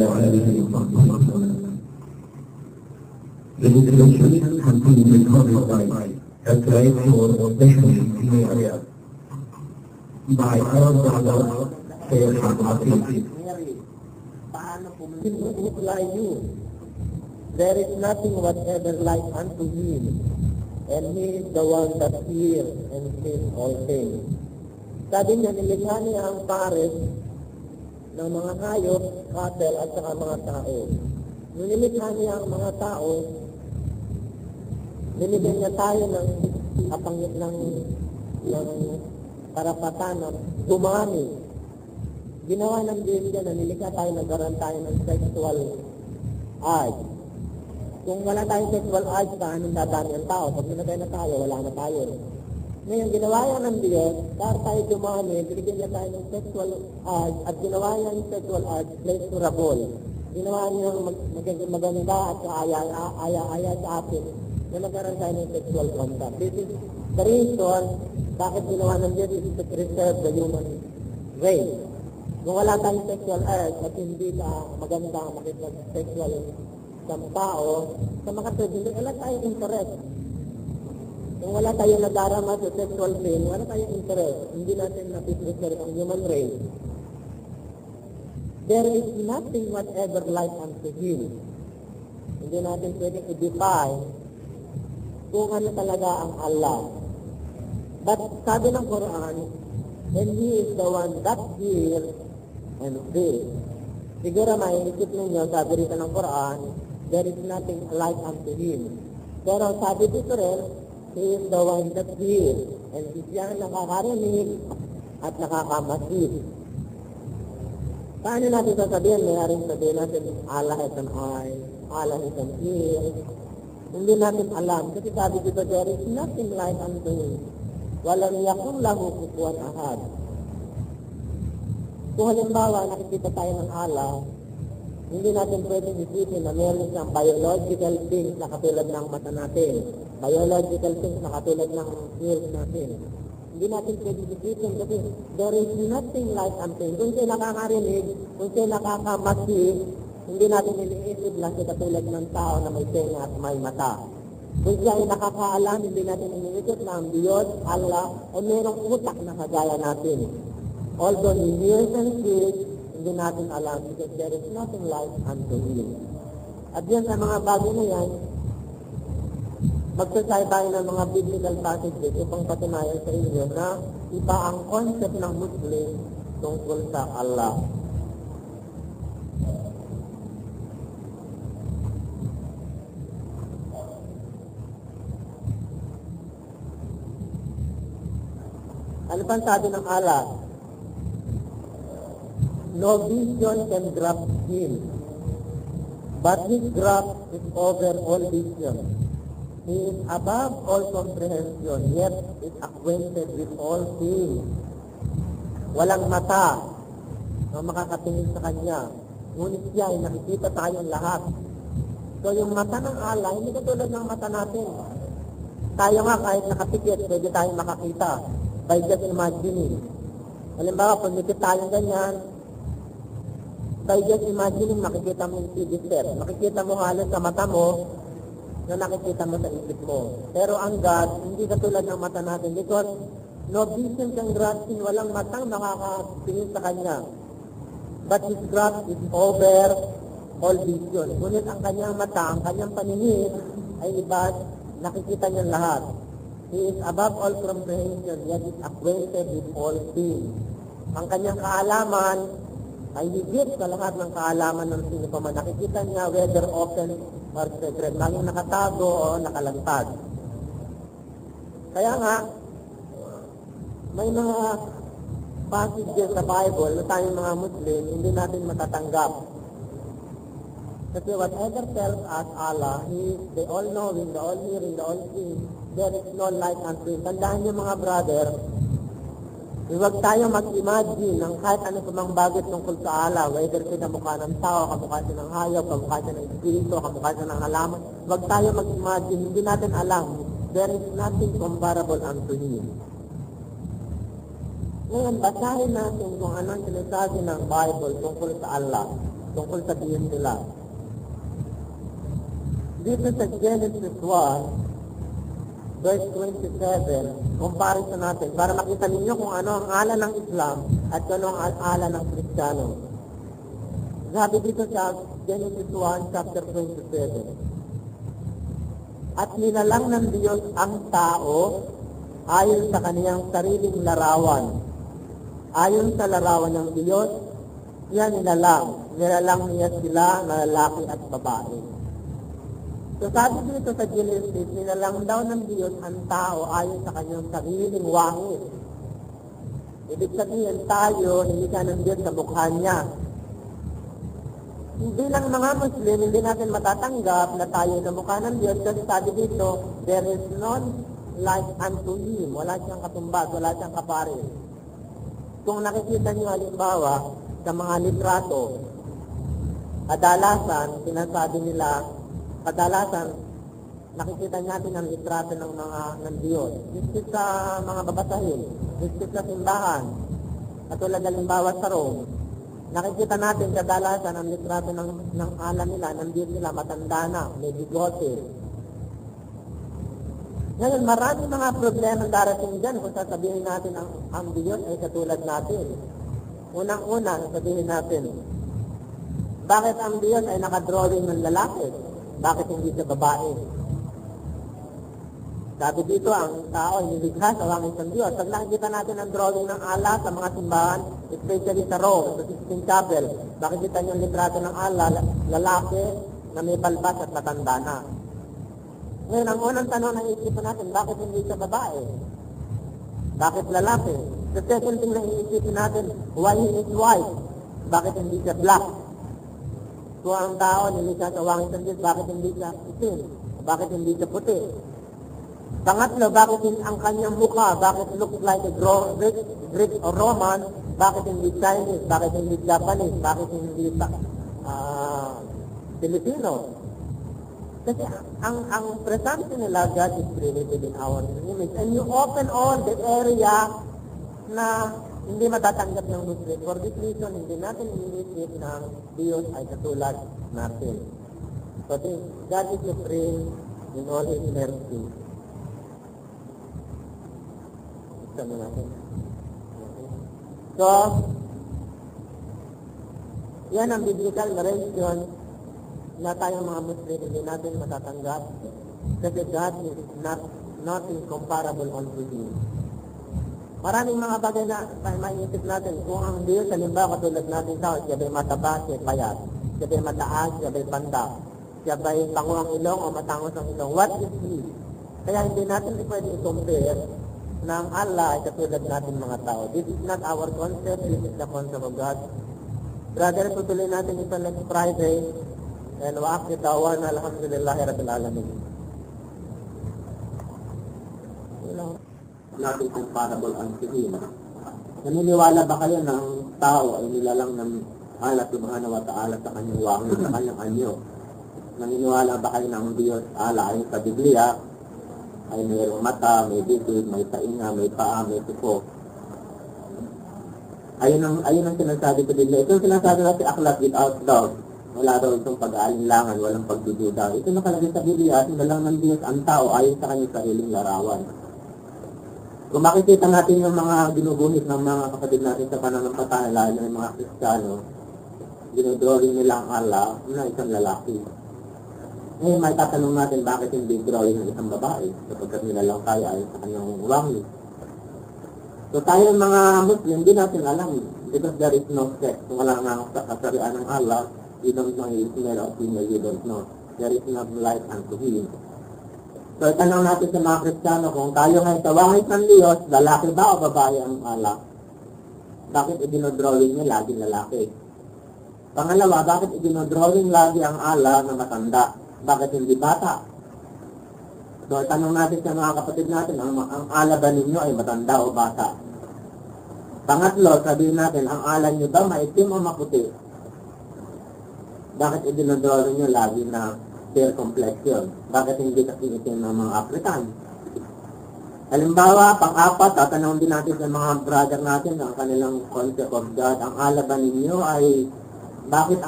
وآله وصحبه وسلم. The resolution has been recorded by a trade for officially in area by our brother Sayyid Hafiz. Mary, paano pumiply you? There is nothing whatever like unto him, and he is the one that hears and sees all things. Sabi niya, nilikha niya ang pares ng mga hayop, cattle, at saka mga tao. Nung nilikha niya ang mga tao, binigyan niya tayo ng kapang ng, ng karapatan na dumami ginawa ng Diyos yan na nilikha tayo, nagkaroon tayo ng sexual urge. Kung wala tayong sexual urge, paano dadami ang tao? Pag binagay na tayo, wala na tayo. Ngayon, ginawa yan ng Diyos, para tayo dumami, binigyan niya tayo ng sexual urge, at ginawa niya yung sexual urge pleasurable. Ginawa niya mag magiging maganda at aya-aya sa atin na nagkaroon tayo ng sexual contact. This is the reason bakit ginawa ng Diyos is to preserve the human race. Kung wala tayong sexual urge at hindi ka maganda makipag-sexual sa tao, sa mga hindi wala tayong interest. Kung wala tayong nadarama sa sexual pain, wala tayong interest. Hindi natin napipreserve ang human race. There is nothing whatever like unto Him. Hindi natin pwedeng i-define kung ano talaga ang Allah. But sabi ng Quran, and He is the one that hears and sees. Siguro may isip ninyo, sabi rito ng Quran, there is nothing like unto Him. Pero sabi dito rin, He is the one that hears, and siya ang nakakarinig at nakakamasid. Paano natin sasabihin? Mayroong sabihin natin, Allah has an eye, Allah has an ear. Hindi natin alam. Kasi sabi dito, there is nothing like unto Him. Walang yakong lahu kukuhan ahad. Kung halimbawa nakikita tayo ng Allah, hindi natin pwedeng isipin na meron siyang biological things na katulad ng mata natin. Biological things na katulad ng ears natin. Hindi natin pwedeng isipin kasi there is nothing like unto Kung siya nakakarinig, kung siya nakakamasi, hindi natin iniisip na siya katulad ng tao na may tenga at may mata. Kung siya ay nakakaalam, hindi natin iniisip na ang Diyos, Allah, ay mayroong utak na kagaya natin. Although he hears and sees, hindi natin alam because there is nothing like unto him. At yan sa mga bagay na yan, magsasay tayo ng mga biblical passages upang patunayan sa inyo na iba ang concept ng Muslim tungkol sa Allah. Ano pang sabi ng Allah? No vision can grasp him, but his grasp is over all vision. He is above all comprehension, yet is acquainted with all things. Walang mata na makakatingin sa kanya, ngunit siya ay nakikita tayong lahat. So yung mata ng Allah, hindi katulad ng mata natin. Tayo nga kahit nakapikit, pwede tayong makakita by just imagining. Halimbawa, pag nikit tayong ganyan, by just imagining, makikita mo yung TV set. Makikita mo halos sa mata mo, na nakikita mo sa isip mo. Pero ang God, hindi katulad ng mata natin because no vision can grasp him, walang matang nakakatingin sa Kanya. But His grasp is over all vision. Ngunit ang kanyang mata, ang kanyang paningin ay iba, nakikita niya lahat. He is above all comprehension, yet is acquainted with all things. Ang kanyang kaalaman ay higit sa lahat ng kaalaman ng sino pa man. Nakikita niya whether open or secret, laging nakatago o nakalantad. Kaya nga, may mga passages sa Bible na tayong mga Muslim, hindi natin matatanggap. Kasi whatever tells us Allah, He the all-knowing, the all-hearing, the all-seeing, there is no light unto Him. Tandaan niyo mga brother, huwag tayo mag-imagine ng kahit ano pumang bagay tungkol sa Allah, whether kinamukha ng tao, kamukha siya ng hayop, kamukha siya ng espiritu, kamukha siya ng halaman. Huwag tayo mag-imagine, hindi natin alam. There is nothing comparable unto Him. Ngayon, basahin natin kung anong sinasabi ng Bible tungkol sa Allah. tungkol sa Diyos nila. Dito sa Genesis 1, verse 27, comparison natin para makita ninyo kung ano ang ala ng Islam at ano ang ala ng Kristiyano. Sabi dito sa Genesis 1, chapter 27, at nilalang ng Diyos ang tao ayon sa kaniyang sariling larawan. Ayon sa larawan ng Diyos, siya nilalang. Nilalang niya sila na lalaki at babae. So sabi dito sa Genesis, nilalang daw ng Diyos ang tao ayon sa kanyang sariling wangis. Ibig sabihin tayo, ka ng Diyos sa mukha niya bilang mga Muslim, hindi natin matatanggap na tayo na mukha ng Diyos kasi sabi dito, there is none like unto Him. Wala siyang katumbas, wala siyang kapares. Kung nakikita niyo halimbawa sa mga litrato, kadalasan, sinasabi nila, kadalasan, nakikita natin ang litrato ng mga ng Diyos. Iskit sa mga babasahin, iskit sa simbahan, katulad halimbawa sa Rome, nakikita natin kadalasan ang litrato ng, ng alam nila, ng Diyos nila, matanda na, may bigote. Ngayon, maraming mga problema darating dyan kung sasabihin natin ang, ang Diyos ay katulad natin. Unang-una, sabihin natin, bakit ang Diyos ay nakadrawing ng lalaki? Bakit hindi sa babae? Sabi dito, ang tao ay nilikha sa wangis ng Diyos. Pag nakikita natin ang drawing ng ala sa mga simbahan, especially sa Rome, sa Sistine Chapel, makikita niyo ang litrato ng ala, lalaki na may balbas at matanda na. Ngayon, ang unang tanong na iisipin natin, bakit hindi sa babae? Bakit lalaki? The second thing na iisipin natin, why is white? Bakit hindi siya black? Kung ang tao nilikha sa Diyos, bakit hindi siya itim? Bakit hindi siya puti? Pangatlo, bakit ang kanyang mukha, bakit looks like a Greek, Greek or Roman, bakit hindi Chinese, bakit hindi Japanese, bakit hindi uh, Filipino? Kasi ang ang presumption nila, God is created in our image. And you open all the area na hindi matatanggap ng Muslim. For this reason, hindi natin iniisip ng Diyos ay katulad natin. So, God is supreme in all His mercy. Sama natin. So, yan ang biblical narration na tayong mga Muslim hindi natin matatanggap kasi God is not nothing comparable unto Him. Maraming mga bagay na maiisip natin kung ang Diyos halimbawa katulad natin sa siya ba'y mataba, siya payat, siya ba'y mataas, siya ba'y panda, siya ba'y tango ang ilong o matangos ang ilong. What is He? Kaya hindi natin pwede i-compare ng Allah ay katulad natin mga tao. This is not our concept, this is the concept of God. Brother, tutuloy natin ito next Friday. And wa'akit awan, alhamdulillah, rabbil alamin. Natin kung parable ang Him. Naniniwala ba kayo ng tao ay nilalang ng Allah subhanahu wa ta'ala sa kanyang wangin, sa kanyang anyo? Naniniwala ba kayo ng Diyos Allah ay sa Biblia ay mayroong mata, may bibig, may tainga, may paa, may tuko. Ayun ang, ayun ang sinasabi ko din. Ito ang sinasabi natin aklat without doubt. Wala daw itong pag-aalinlangan, walang pagdududa. Ito nakalagay sa Biblia, at lang ng Diyos ang tao ayon sa kanyang sariling larawan. Kung makikita natin yung mga ginuguhit ng mga kapatid natin sa pananampalataya, lalo ng mga Kristiyano, dinodrawing nila ang Allah na isang lalaki. Ngayon, may tatanong natin bakit hindi drawing ng isang babae kapag nila lang kaya ay sa kanyang wangi. So tayo mga Muslim, hindi natin alam because there is no sex. Wala nga sa kasarian ng Allah, you don't know his male or female, you don't know. There is no life unto him. So itanong natin sa mga Kristiyano kung tayo ngayon sa wangis ng Diyos, lalaki ba o babae ang Allah? Bakit idinodrawing niya laging lalaki? Pangalawa, bakit idinodrawing lagi ang Allah na matanda? Bakit hindi bata? So, tanong natin sa mga kapatid natin, ang, ang ala ba ninyo ay matanda o bata? Pangatlo, sabihin natin, ang ala nyo ba maitim o maputi? Bakit idinodraw ninyo lagi na fair complexion? Bakit hindi kasi ng mga African? Halimbawa, pang-apat, tatanong din natin sa mga brother natin ang kanilang concept of God. Ang ala ba ninyo ay bakit